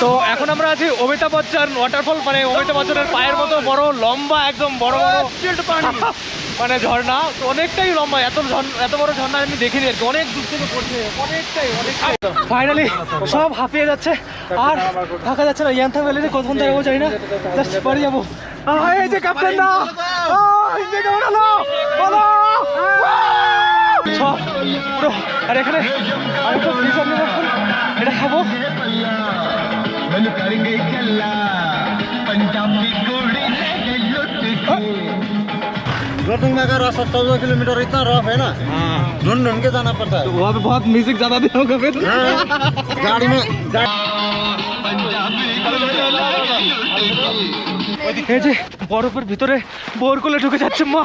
তো এখন আমরা আছি অমিতাভ বচ্চন ওয়াটারফল মানে অমিতাভ বচ্চনের পায়ের মতো বড় লম্বা একদম বড় বড় মানে ঝর্ণা। তো অনেকটাই লম্বা এত এত বড় ঝর্ণা আমি দেখিনি আর কি। অনেক দূর থেকে পড়ছে অনেকটাই অনেকটাই। ফাইনালি সব হাঁপিয়ে যাচ্ছে। আর থাকা যাচ্ছে না ইয়ান্থা ভ্যালিতে কতক্ষণ থাকব জানি না। জাস্ট বাড়ি যাব। এই যে ক্যাপ্টেন না ইন্ডিয়া কেমন হলো বলো! সব পুরো আর এখানে আরেকটা ফ্রিজ আপনি এটা খাবো गर्दन का रास्ता चौदह किलोमीटर इतना रफ है ना ढूंढ ढूंढ के जाना पड़ता है वहाँ पे बहुत म्यूजिक ज्यादा भी होगा फिर हाँ, गाड़ी में गा- এই যে বরফের ভিতরে বোর কোলে ঢুকে যাচ্ছে মা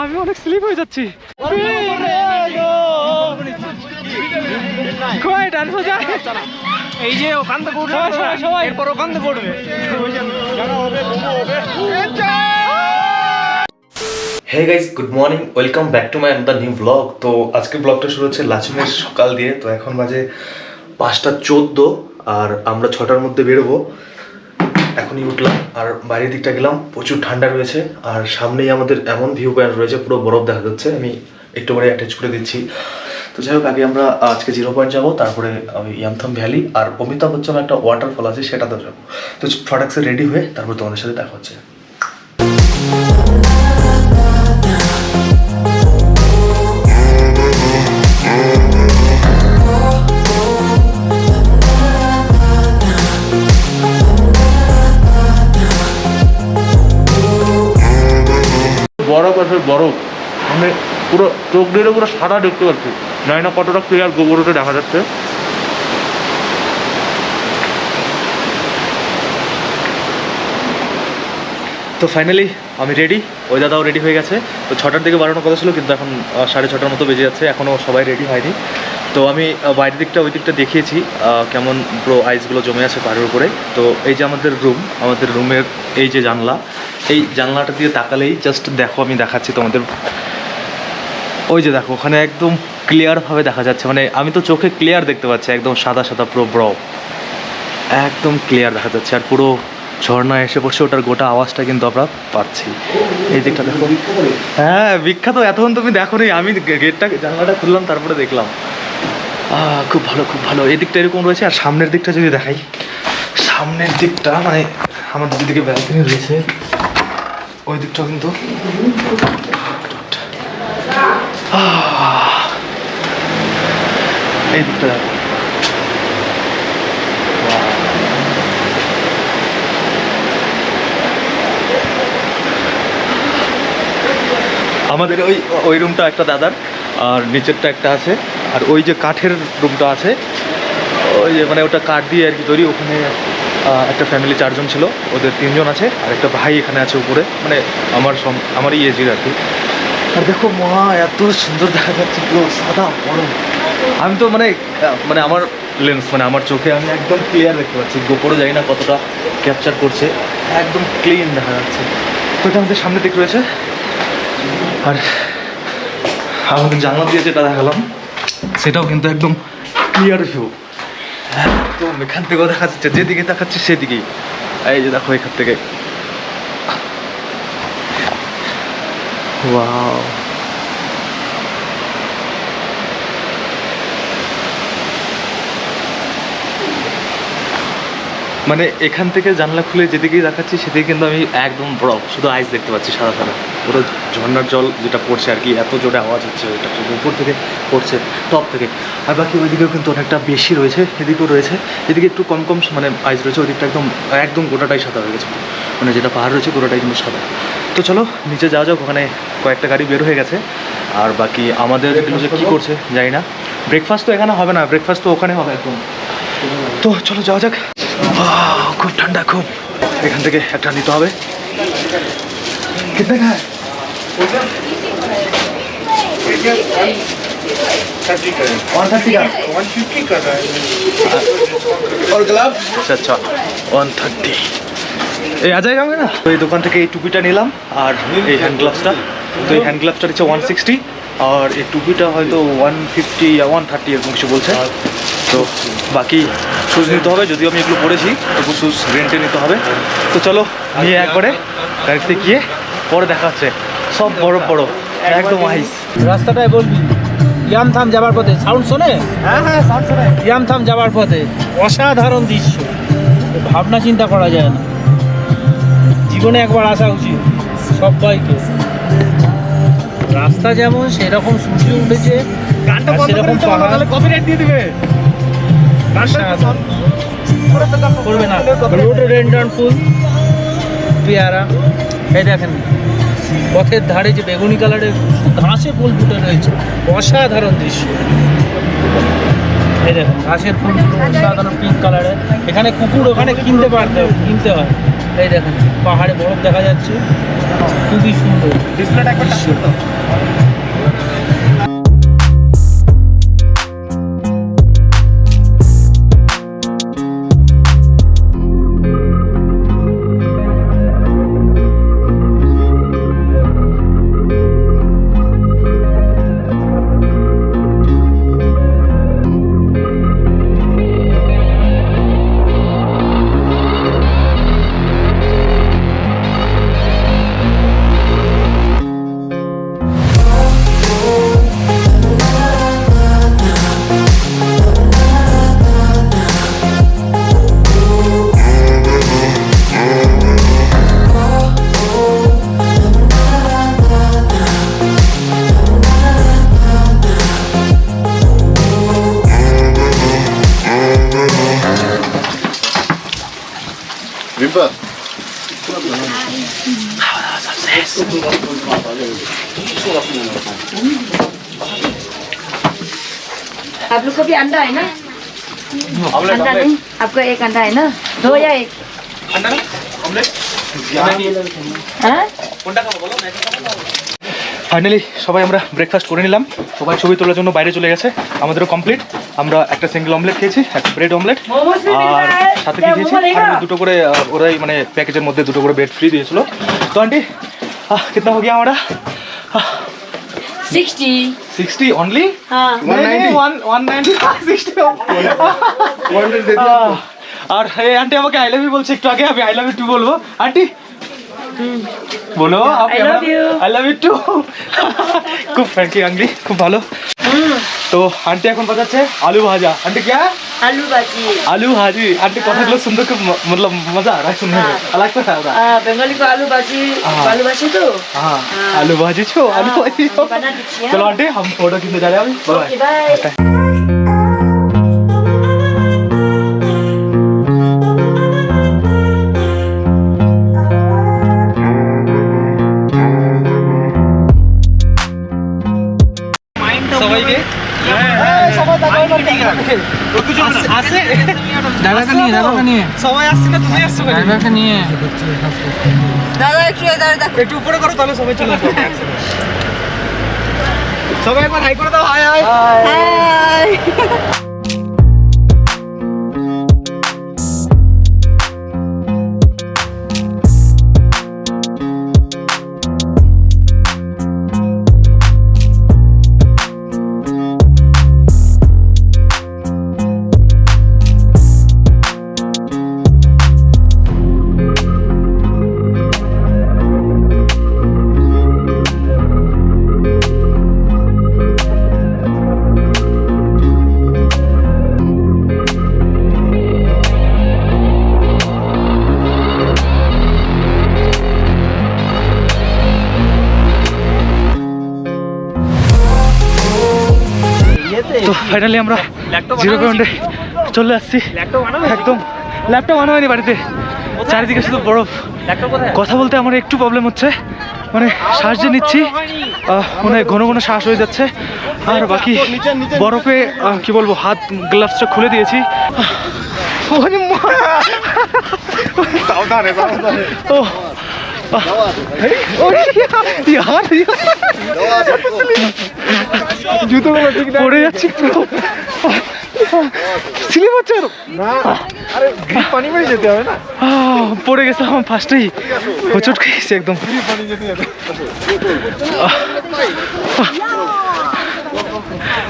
আমি অনেক স্লিপ হয়ে যাচ্ছি কয় ডান্স হয়ে এই যে ওখান থেকে উঠবে সবাই এরপর ওখান থেকে উঠবে। Hey guys good morning welcome back to my the new blog তো আজকে ব্লগটা শুরু হচ্ছে লাচুমের সকাল দিয়ে। তো এখন বাজে পাঁচটা চোদ্দ আর আমরা ছটার মধ্যে বেরোবো। এখনই উঠলাম আর বাইরের দিকটা গেলাম। প্রচুর ঠান্ডা রয়েছে আর সামনেই আমাদের এমন ভিউ পয়েন্ট রয়েছে পুরো বরফ দেখা যাচ্ছে। আমি একটু করে অ্যাটাচ করে দিচ্ছি। তো যাই হোক, আগে আমরা আজকে জিরো পয়েন্ট যাব, তারপরে ওই ইয়ামথম ভ্যালি আর অমিতাভ বচ্চন একটা ওয়াটারফল আছে সেটাতে যাব। তো প্রোডাক্টসে রেডি হয়ে তারপর তোমাদের সাথে দেখা হচ্ছে। বরফ আছে বরফ। মানে পুরো চোখ দিয়ে পুরো সাদা দেখতে পাচ্ছি। জানি না কতটা ক্লিয়ার গোবরতে দেখা যাচ্ছে। তো ফাইনালি আমি রেডি ওই দাদাও রেডি হয়ে গেছে। তো ছটার দিকে বাড়ানোর কথা ছিল, কিন্তু এখন সাড়ে ছটার মতো বেজে যাচ্ছে। এখনও সবাই রেডি হয়নি। তো আমি বাইরের দিকটা ওই দিকটা দেখিয়েছি কেমন পুরো আইসগুলো জমে আছে পাহাড়ের উপরে। তো এই যে আমাদের রুম আমাদের রুমের এই যে জানলা, এই জানলাটা দিয়ে তাকালেই জাস্ট দেখো, আমি দেখাচ্ছি তোমাদের ওই যে দেখো, ওখানে একদম ক্লিয়ারভাবে দেখা যাচ্ছে। মানে আমি তো চোখে ক্লিয়ার দেখতে পাচ্ছি, একদম সাদা সাদা পুরো ব্রফ একদম ক্লিয়ার দেখা যাচ্ছে। আর পুরো ঝর্ণা এসে পড়ছে ওটার গোটা আওয়াজটা কিন্তু আমরা পাচ্ছি। এই দিকটা দেখো। হ্যাঁ বিখ্যাত। এতক্ষণ তুমি দেখো নি আমি গেটটা, জানলাটা খুললাম, তারপরে দেখলাম। খুব ভালো খুব ভালো। এই দিকটা এরকম রয়েছে। আর সামনের দিকটা যদি দেখাই, সামনের দিকটা মানে আমাদের যেদিকে ব্যালকনি রয়েছে, ওই দিকটাও কিন্তু এই আমাদের ওই ওই রুমটা একটা দাদার, আর নিচেরটা একটা আছে। আর ওই যে কাঠের রুমটা আছে, ওই যে মানে ওটা কাঠ দিয়ে আর কি তৈরি। ওখানে একটা ফ্যামিলি চারজন ছিল, ওদের তিনজন আছে, আর একটা ভাই এখানে আছে উপরে। মানে আমার আমারই এজের আর কি। আর দেখো মা, এত সুন্দর দেখা যাচ্ছে, পুরো সাদা বড় আমি তো মানে মানে আমার লেন্স মানে আমার চোখে আমি একদম ক্লিয়ার দেখতে পাচ্ছি। গোপরও জানি না কতটা ক্যাপচার করছে। একদম ক্লিন দেখা যাচ্ছে। তো এটা আমাদের সামনের দিক রয়েছে। আর আমাদের জানলা দিয়ে যেটা দেখালাম, সেটাও কিন্তু একদম ক্লিয়ার ভিউ একদম এখান থেকেও দেখা যাচ্ছে, যেদিকে দেখাচ্ছে সেদিকেই। এই যে দেখো এখান থেকে। ওয়াও মানে এখান থেকে জানলা খুলে যেদিকেই দেখাচ্ছি সেদিকে কিন্তু আমি একদম বরফ শুধু আইস দেখতে পাচ্ছি সাদা সাদা। পুরো ঝর্ণার জল যেটা পড়ছে আর কি এত জোরে আওয়াজ হচ্ছে ওইটা শুধু উপর থেকে পড়ছে টপ থেকে। আর বাকি ওইদিকেও কিন্তু অনেকটা বেশি রয়েছে এদিকেও রয়েছে। এদিকে একটু কম কম মানে আইস রয়েছে ওই দিকটা একদম একদম গোটাটাই সাদা হয়ে গেছে। মানে যেটা পাহাড় রয়েছে গোটাটাই কিন্তু সাদা তো চলো নিচে যাওয়া যাক ওখানে কয়েকটা গাড়ি বের হয়ে গেছে আর বাকি আমাদের এগুলো যে কী করছে জানি না ব্রেকফাস্ট তো এখানে হবে না ব্রেকফাস্ট তো ওখানে হবে একদম তো চলো যাওয়া যাক আহ, খুব ঠান্ডা খুব এখান থেকে একটা নিতে হবে কিতনে খায় वन थर्टी का वन फिफ्टी का और ग्लव अच्छा अच्छा वन থার্টি এই আ যায়গা না? তো এই দোকান থেকে এই টুপিটা নিলাম আর এই হ্যান্ড গ্লাভসটা তো এই হ্যান্ড গ্লাভসটা হচ্ছে ওয়ান সিক্সটি আর এই টুপিটা হয়তো ওয়ান ফিফটি ওয়ান থার্টি এরকম কিছু বলছে। তো বাকি শুজ নিতে হবে যদিও আমি এগুলো পড়েছি তবু শুজ রেন্টে নিতে হবে। তো চলো নিয়ে একবারে গাড়িতে গিয়ে পরে দেখা হচ্ছে। সব বড় বড় একদম আইস। রাস্তাটায় বলবি ইয়ামথাম যাবার পথে। সাউন্ড শোনে? হ্যাঁ হ্যাঁ সাউন্ড শোনে ইয়ামথাম যাবার পথে। অসাধারণ দৃশ্য। ভাবনা চিন্তা করা যায় না। জীবনে একবার আসা উচিত সবাইকে। রাস্তা যেমন সেরকম সূর্য উঠেছে গানটা সেরকম পাহাড়। কপিরাইট দিয়ে দিবে। গান- করবে না। ফুল পেয়ারা এই দেখেন পথের ধারে যে বেগুনি কালারের ঘাসে ফুল ফুটে রয়েছে অসাধারণ দৃশ্য। এই দেখেন ঘাসের ফুল অসাধারণ পিঙ্ক কালারের এখানে কুকুর ওখানে কিনতে পারতে কিনতে হয়। এই দেখেন। পাহাড়ে বরফ দেখা যাচ্ছে। খুবই সুন্দর। ডিসপ্লেটা একবার को भी अंडा है ना अंडा नहीं आपका एक अंडा है ना दो या एक हाँ ফাইনালি সবাই আমরা ব্রেকফাস্ট করে নিলাম সবাই ছবি তোলার জন্য বাইরে চলে গেছে আমাদেরও কমপ্লিট আমরা একটা সিঙ্গেল অমলেট খেয়েছি একটা ব্রেড অমলেট मोमोज भी मिल আর रहा है সাথে কি क्या খেয়েছি मोमो আর लेगा দুটো করে আহ, ওরাই মানে প্যাকেজের মধ্যে দুটো করে বেড ফ্রি দিয়েছিল তো আন্টি আহ, कितना हो गया हमारा सिक्सटी सिक्सटी ओनली हाँ আর এই আন্টি আমাকে আই লাভ ইউ বলছে একটু আগে আমি আই লাভ ইউ টু বলবো আন্টি বলো I love you. I love you too খুব ফ্র্যাঙ্কি আঙ্গলি খুব ভালো তো আন্টি এখন বাজাচ্ছে আলু ভাজা আন্টি क्या आलू भाजी आलू भाजी आंटी কথাগুলো সুন্দর খুব ম- मतलब मजा आ रहा है सुनने में हाँ। लगता है पूरा हाँ, बंगाली को आलू भाजी हाँ। आलू भाजी तो हाँ हाँ। आलू भाजी छो आलू हाँ, भाजी छो बना दीजिए चलो आंटी हम फोटो खींचने जा रहे हैं अभी ओके बाय बाय সবাই আসছে না তুমি আসছো ড্রাইভারকে নিয়ে দাদা একটু দাঁড়া দাঁড়া একটু উপরে করো তাহলে সবাই চলে সবাই একবার হাই করে দাও হাই হাই। হাই। ফাইনালি আমরা জিরো পয়েন্টে চলে আসছি। একদম। ল্যাপটপ আনা হয়নি বাড়িতে। চারিদিকে শুধু বরফ। কথা বলতে আমার একটু প্রবলেম হচ্ছে। মানে শ্বাস যে নিচ্ছি মানে ঘন ঘন শ্বাস হয়ে যাচ্ছে। আর বাকি বরফে কি বলব হাত গ্লাভসটা খুলে দিয়েছি। ও ইয়ার, ইয়ার। পড়ে যাচ্ছি পুরো যেতে হবে না পড়ে গেছে আমার ফার্স্টেই হোচট খেয়েছি একদম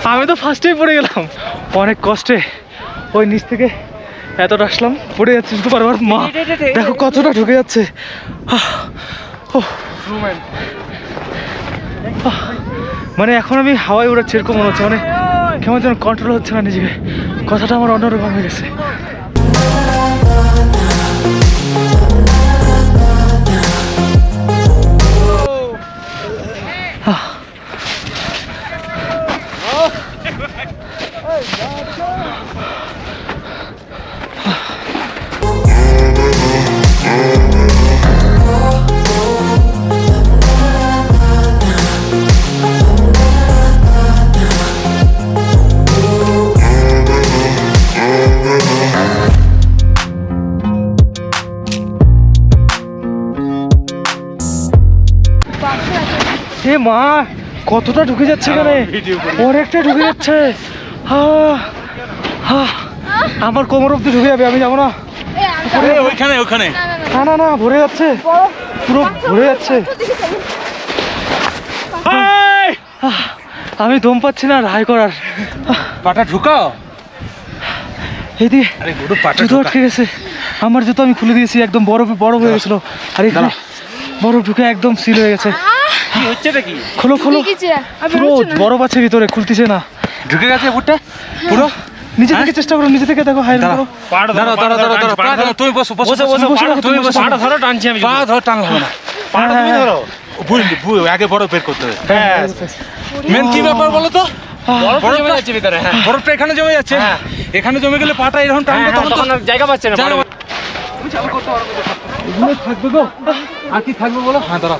আমি তো ফার্স্টেই পড়ে গেলাম অনেক কষ্টে ওই নিচ থেকে এতটা আসলাম পড়ে যাচ্ছি শুধু বারবার মা। দেখো কতটা ঢুকে যাচ্ছে। মানে এখন আমি হাওয়ায় উড়াচ্ছি এরকম মনে হচ্ছে মানে কেমন যেন কন্ট্রোল হচ্ছে না নিজেকে। কথাটা আমার অন্যরকম হয়ে গেছে। মা কতটা ঢুকে যাচ্ছে এখানে? অনেকটা ঢুকে যাচ্ছে। হা হা আমার কোমর অব্দি ঢুকে যাবে আমি যাব না। ওইখানে ওইখানে। না না না ভরে যাচ্ছে। পুরো ভরে যাচ্ছে। আমি দম পাচ্ছি না রায় করার। পাটা ঢুকাও। জুতো আটকে গেছে আমার জুতো আমি খুলে দিয়েছি একদম বরফ বরফ হয়ে গেছিল। আর এখানে বরফ ঢুকে একদম সিল হয়ে গেছে। কি হচ্ছে নাকি খোলো খোলো। পুরো বরফ আছে ভিতরে খুলতেছে না। ঢুকে গেছে বুটটা পুরো নিজে থেকে চেষ্টা করো নিজে থেকে দেখো হাই করো দাঁড়াও দাঁড়াও দাঁড়াও দাঁড়াও পা ধরো তুমি বসো বসো বসো বসে রাখো, তুমি বসো। ধরো টানছি আমি পা ধরো টানলে হবে না পাটা তুমি ধরো। ভুল ভুল আগে বড় বের করতে হবে। মেন কি ব্যাপার বলো তো? বরফ জমে ভিতরে হ্যাঁ। বরফটা এখানে জমে যাচ্ছে? এখানে জমে গেলে পাটা এরকম টানবে তখন জায়গা পাচ্ছে না থাকবে গো। আর কি থাকবে বলো? হ্যাঁ দাঁড়াও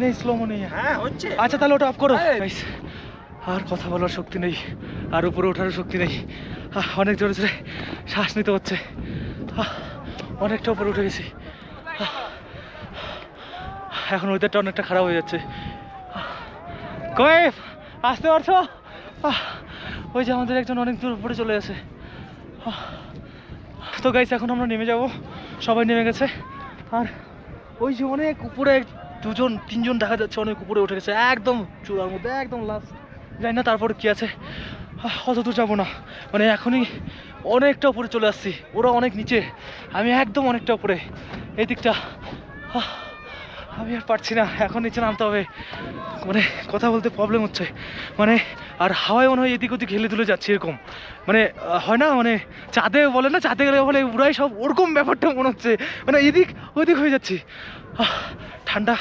নেই স্লো হ্যাঁ হচ্ছে। আচ্ছা তাহলে ওটা অফ করো। আর কথা বলার শক্তি নেই। আর উপরে ওঠারও শক্তি নেই। অনেক জোরে জোরে শ্বাস নিতে হচ্ছে। অনেকটা উপরে উঠে গেছি। এখন ওয়েদারটা অনেকটা খারাপ হয়ে যাচ্ছে। কয়েফ আসতে পারছ? ওই যে আমাদের একজন অনেক দূর উপরে চলে গেছে। তো গাইস এখন আমরা নেমে যাব। সবাই নেমে গেছে। আর ওই যে অনেক উপরে দুজন, তিনজন দেখা যাচ্ছে, অনেক উপরে উঠে গেছে। একদম চূড়ার মধ্যে, একদম লাস্ট জানি না তারপর কি আছে। অত দূর যাব না। মানে এখনই অনেকটা উপরে চলে আসছি। ওরা অনেক নিচে। আমি একদম অনেকটা উপরে। এই দিকটা। আমি আর পারছি না, এখন নিচে নামতে হবে। মানে কথা বলতে প্রবলেম হচ্ছে। মানে আর হাওয়ায় মনে হয় এদিক ওদিক হেলে দুলে যাচ্ছে এরকম। মানে হয় না? মানে চাঁদে বলে না? চাঁদে গেলে বলে উড়াই সব ওরকম ব্যাপারটা মনে হচ্ছে। মানে এদিক ওদিক হয়ে যাচ্ছি। ঠান্ডা,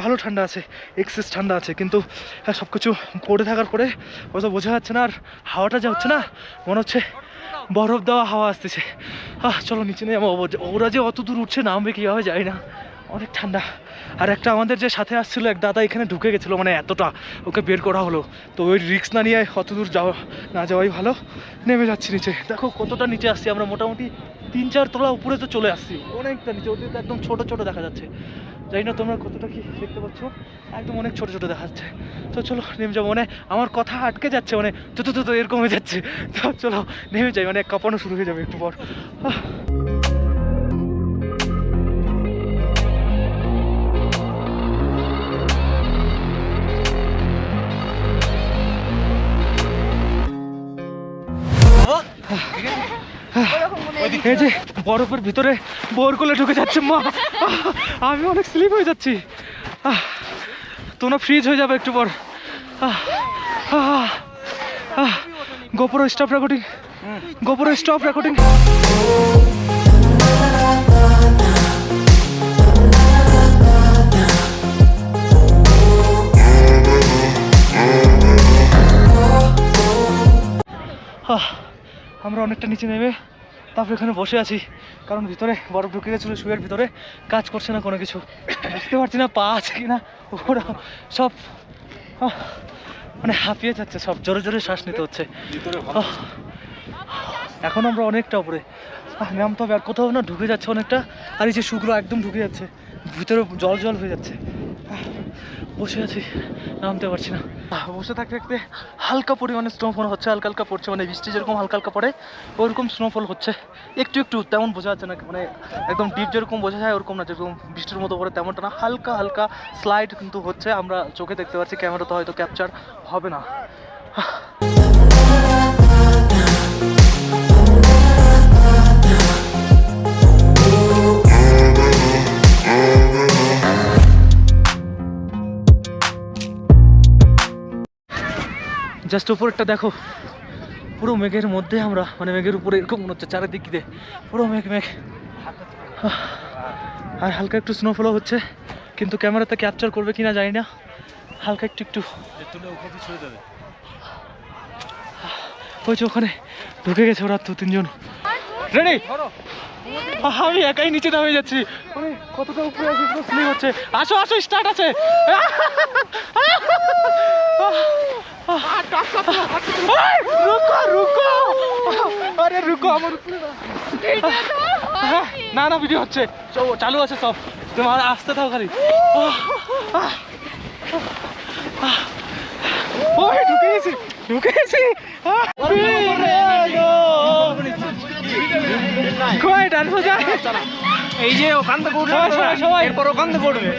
ভালো ঠান্ডা আছে এক্সেস ঠান্ডা আছে। কিন্তু সব কিছু পড়ে থাকার পরে অত বোঝা যাচ্ছে না আর হাওয়াটা যা হচ্ছে না, মনে হচ্ছে বরফ দেওয়া হাওয়া আসতেছে। আহ, চলো নিচে নেই ওরা যে অত দূর উঠছে, নামবে কীভাবে যায় না। অনেক ঠান্ডা। আর একটা আমাদের যে সাথে আসছিল, এক দাদা এখানে ঢুকে গেছিল মানে এতটা। ওকে বের করা হলো। তো ওই রিক্স না নিয়ে অত দূর যাওয়া না যাওয়াই ভালো। নেমে যাচ্ছি নিচে। দেখো কতটা নিচে আসছি আমরা। মোটামুটি তিন চার তলা উপরে তো চলে আসছি। অনেকটা নিচে। ওদের একদম ছোট ছোট দেখা যাচ্ছে। জানি না তোমরা কতটা কি দেখতে পাচ্ছ। একদম অনেক ছোট ছোট দেখা যাচ্ছে। তো চলো, নেমে যাব। মানে আমার কথা আটকে যাচ্ছে মানে তো তো তো এরকম হয়ে যাচ্ছে। তো চলো, নেমে যাই। মানে কাঁপানো শুরু হয়ে যাবে একটু পর। এই যে, বরফের ভিতরে বোর কোলে ঢুকে যাচ্ছে, মা। আমি অনেক স্লিপ হয়ে যাচ্ছি। তোমরা ফ্রিজ হয়ে যাবে একটু পর। GoPro stop recording GoPro stop recording আমরা অনেকটা নিচে নেমে তারপর এখানে বসে আছি, কারণ ভিতরে বরফ ঢুকে গেছিল, শুয়ের ভিতরে কাজ করছে না কোনো কিছু। বুঝতে পারছি না পা আছে কি না ওরা সব মানে হাঁপিয়ে যাচ্ছে, সব জোরে জোরে শ্বাস নিতে হচ্ছে। এখন আমরা অনেকটা উপরে। নামতে হবে আর কোথাও না ঢুকে যাচ্ছে অনেকটা, আর এই যে শুকনো একদম ঢুকে যাচ্ছে, ভিতরে জল জল হয়ে যাচ্ছে। বসে আছি, নামতে পারছি না। বসে থাকতে থাকতে হালকা পরিমাণে স্নোফল হচ্ছে, হালকা হালকা পড়ছে মানে বৃষ্টি যেরকম হালকা হালকা পড়ে, ওরকম স্নোফল হচ্ছে। একটু একটু তেমন বোঝা যাচ্ছে না মানে একদম ডিপ যেরকম বোঝা যায়, ওরকম না, যেরকম বৃষ্টির মতো পড়ে তেমনটা না। হালকা হালকা স্লাইড কিন্তু হচ্ছে, আমরা চোখে দেখতে পাচ্ছি ক্যামেরাতে হয়তো ক্যাপচার হবে না। জাস্ট উপরেরটা দেখো। পুরো মেঘের মধ্যে আমরা মানে মেঘের উপরে এরকম মনে হচ্ছে, চারিদিক দিয়ে। পুরো মেঘ মেঘ। আর হালকা একটু স্নোফলও হচ্ছে, কিন্তু ক্যামেরাতে ক্যাপচার করবে কিনা জানি না। হালকা একটু একটু। ওই যে ওখানে, ঢুকে গেছে ওরা দু তিনজন রেডি আমি একাই নিচে নামে যাচ্ছি মানে কতটা উপরে স্লিপ হচ্ছে আসো আসো স্টার্ট আছে না। হ্যাঁ, না ভিডিও হচ্ছে চালু আছে সব তোমার আসতে থাও খালি। ওই ঢুকে গেছি ঢুকে গেছি কই ডান্স বাজায় এই যে ওখান থেকে উঠে সবাই সবাই। এরপর ওখান থেকে উঠবে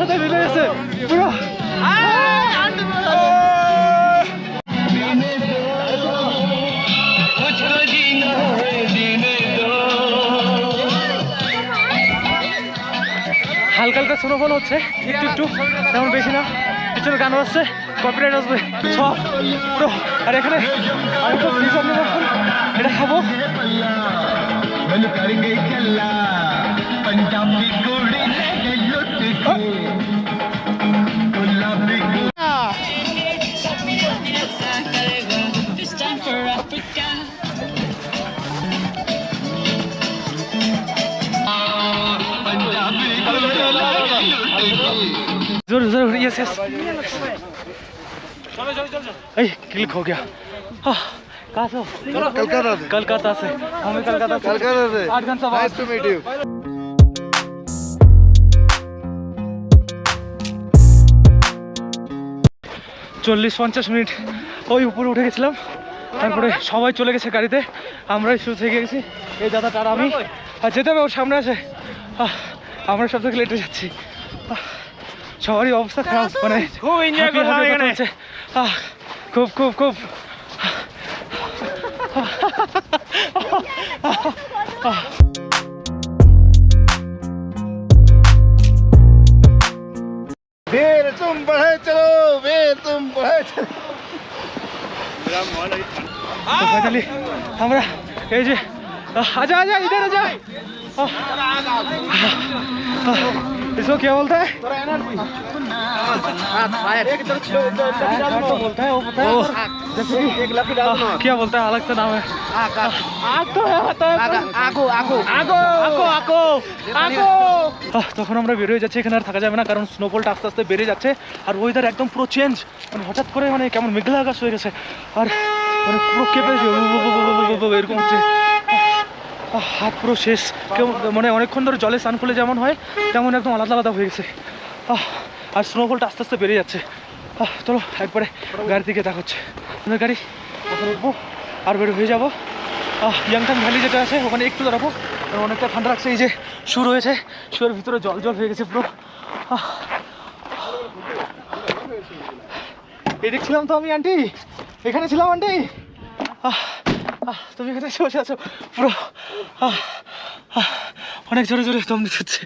সাথে মিলে গেছে। পুরো। হালকা হালকা স্নোফল হচ্ছে। একটু একটু। তেমন বেশি না। পিছনে গান বাজছে কপিরাইট আসবে সব পুরো আর এখানে আমি তো ফ্রি সামনে এটা খাব পাঞ্জাবি यस यस ए क्लिक हो गया हाँ, कहाँ से हो कलकत्ता से कलकत्ता से हमें कलकत्ता से कलकत्ता से आठ घंटा बाद नाइस टू मीट यू চল্লিশ পঞ্চাশ মিনিট ওই উপরে উঠে গেছিলাম তারপরে সবাই চলে গেছে গাড়িতে আমরাই শুরু থেকে গেছি এই দাদাটা আর আমি আর যেতে হবে ওর সামনে আছে আহ, আমরা সব থেকে লেটে যাচ্ছি আহ, সবারই অবস্থা খারাপ মানে খুব এনজয় করলাম এখানে। খুব খুব খুব। বের তুম বড়ে চলো বের তুম বড়ে চলো। আমরা এই যে আজা আজা ইধার আজা इसको क्या बोलता है तो बोलता है वो पता है जैसे कि आह, क्या बोलता है अलग से नाम है आग तो है होता है আগো আগো আগো আগো আগো আগো তখন আমরা বেরিয়ে যাচ্ছি এখানে আর থাকা যাবে না কারণ স্নোফলটা আস্তে আস্তে বেড়ে যাচ্ছে আর ওয়েদার একদম পুরো চেঞ্জ মানে হঠাৎ করে মানে কেমন মেঘলা আকাশ হয়ে গেছে আর মানে পুরো কেঁপে গেছে উ, উ, উ, উ, উ, উ, উ, এরকম হচ্ছে আহ, হাত পুরো শেষ। কেমন মানে অনেকক্ষণ ধরে জলে স্নান করলে যেমন হয় তেমন একদম আলাদা আলাদা হয়ে গেছে। আর স্নোফলটা আস্তে আস্তে বেড়ে যাচ্ছে। চলো একবারে গাড়ি দিকে দেখাচ্ছে আমাদের গাড়ি ওখানে উঠবো আর বের হয়ে যাব। ইয়াংটাং ভ্যালি যেটা আছে ওখানে একটু দাঁড়াবো। অনেকটা ঠান্ডা লাগছে এই যে শুরু হয়েছে শুয়ের ভিতরে জল জল হয়ে গেছে পুরো। আহ। এদিক ছিলাম তো আমি আন্টি এখানে ছিলাম আন্টি আহ, তুমি এখানে এসে বসে আছো। পুরো অনেক জোরে জোরে দম দিতে হচ্ছে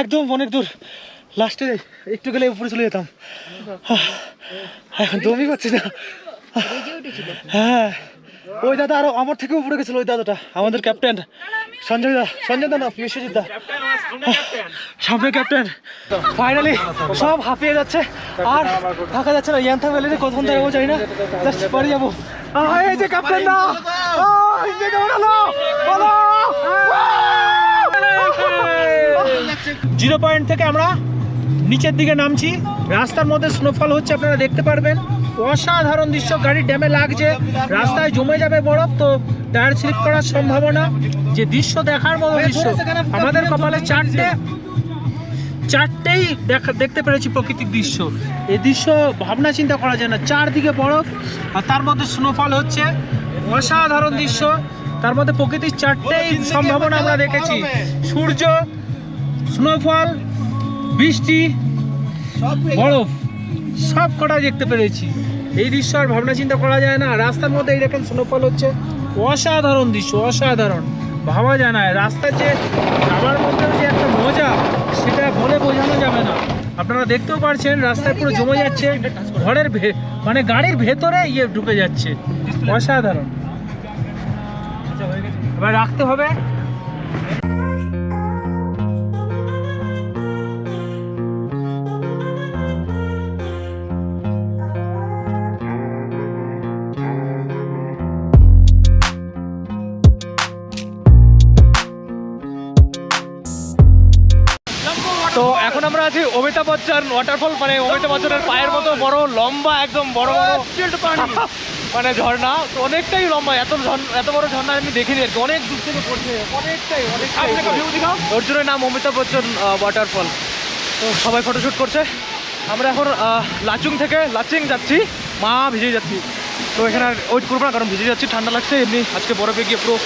একদম অনেক দূর। লাস্টে একটু গেলে উপরে চলে যেতাম। এখন দমই পাচ্ছি না। হ্যাঁ। ওই দাদা আরও আমার থেকে উপরে গেছিল, ওই দাদাটা। আমাদের ক্যাপ্টেন সঞ্জয় দা সঞ্জয় দা না, বিশ্বজিৎ দা। সামনে ক্যাপ্টেন ফাইনালি সব হাঁপিয়ে যাচ্ছে। আর থাকা যাচ্ছে না, ইয়ান্থা ভ্যালিতে কতক্ষণ থাকব জানি না। জাস্ট বাড়ি যাব। এই যে! জিরো পয়েন্ট থেকে আমরা নিচের দিকে নামছি। রাস্তার মধ্যে স্নোফল হচ্ছে, আপনারা দেখতে পারবেন। অসাধারণ দৃশ্য। গাড়ির ড্যামে লাগছে রাস্তায় জমে যাবে বরফ তো টায়ার স্লিপ করার সম্ভাবনা। যে দৃশ্য দেখার মতো দৃশ্য আমাদের কপালে চারটে চারটেই দেখা দেখতে পেরেছি প্রকৃতিক দৃশ্য। এই দৃশ্য ভাবনা চিন্তা করা যায় না। চারদিকে বরফ আর তার মধ্যে স্নোফল হচ্ছে। অসাধারণ দৃশ্য। তার মধ্যে প্রকৃতির চারটেই সম্ভাবনা আমরা দেখেছি। সূর্য স্নোফল বৃষ্টি বরফ। সব কটা দেখতে পেরেছি। এই দৃশ্য আর ভাবনা চিন্তা করা যায় না। রাস্তার মধ্যে এই দেখেন স্নোফল হচ্ছে। অসাধারণ দৃশ্য, অসাধারণ। ভাবা যায় না। রাস্তার যে যাওয়ার মধ্যে যে একটা মজা, সেটা বলে বোঝানো যাবে না। আপনারা দেখতেও পারছেন, রাস্তায় পুরো জমে যাচ্ছে। ঘরের ভে- মানে গাড়ির ভেতরে ইয়ে ঢুকে যাচ্ছে। অসাধারণ। এবার রাখতে হবে। আছি অমিতাভ বচ্চন ওয়াটারফল মানে অমিতাভ বচ্চনের পায়ের মতো বড় লম্বা একদম বড় বড় মানে ঝর্ণা। তো অনেকটাই লম্বা এত এত বড় ঝর্ণা আমি দেখিনি আর অনেক দূর থেকে পড়ছে অনেকটাই অনেকটাই। ওর জন্য নাম অমিতাভ বচ্চন ওয়াটারফল তো সবাই ফটোশ্যুট করছে। আমরা এখন লাচুং থেকে লাচিং যাচ্ছি মা ভিজে যাচ্ছি। তো এখানে আর ওয়েট করব না কারণ ভিজে যাচ্ছি ঠান্ডা লাগছে এমনি আজকে বরফে গিয়ে পুরো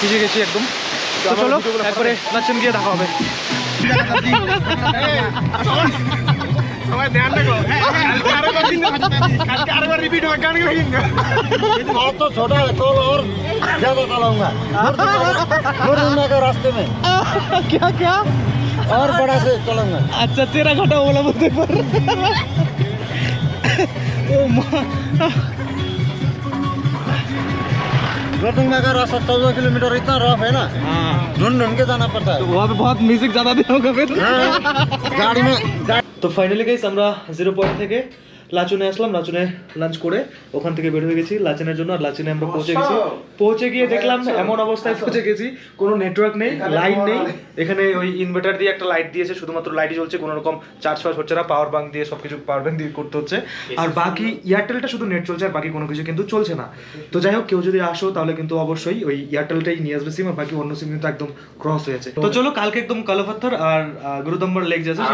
ভিজে গেছি একদম। তো চলো একবারে লাচুং গিয়ে দেখা হবে। बहुत तो छोटा है तो और ज्यादा चलाऊंगा छोड़ दूंगा के रास्ते में क्या क्या और बड़ा से चलाऊंगा अच्छा तेरा घटा बोला बोलते पर छोड़ दूंगा का रास्ता चौदह किलोमीटर इतना रफ है ना ढूंढ ढूंढ के जाना पड़ता है वहाँ पे बहुत म्यूजिक ज्यादा दिया होगा फिर हाँ, गाड़ी में गाड़ी তো ফাইনালি গাইস আমরা জিরো পয়েন্ট থেকে লাচুনে আসলাম লাচুনে লাঞ্চ করে ওখান থেকে বের হয়ে গেছি লাচেনের জন্য আর লাচেনে আমরা পৌঁছে গেছি। পৌঁছে গিয়ে দেখলাম এমন অবস্থায় পৌঁছে গেছি কোনো নেটওয়ার্ক নেই লাইন নেই। এখানে ওই ইনভার্টার দিয়ে একটা লাইট দিয়েছে শুধুমাত্র লাইটই জ্বলছে কোনো রকম চার্জ ফার্জ হচ্ছে না পাওয়ার ব্যাংক দিয়ে সব কিছু পাওয়ার ব্যাংক দিয়ে করতে হচ্ছে। আর বাকি এয়ারটেলটা শুধু নেট চলছে আর বাকি কোনো কিছু কিন্তু চলছে না। তো যাই হোক কেউ যদি আসো তাহলে কিন্তু অবশ্যই ওই এয়ারটেলটাই নিয়ে আসবে সিম আর বাকি অন্য সিম কিন্তু একদম ক্রস হয়েছে তো চলো কালকে একদম কালো পাথর আর গুরুদম্বর লেক যাচ্ছে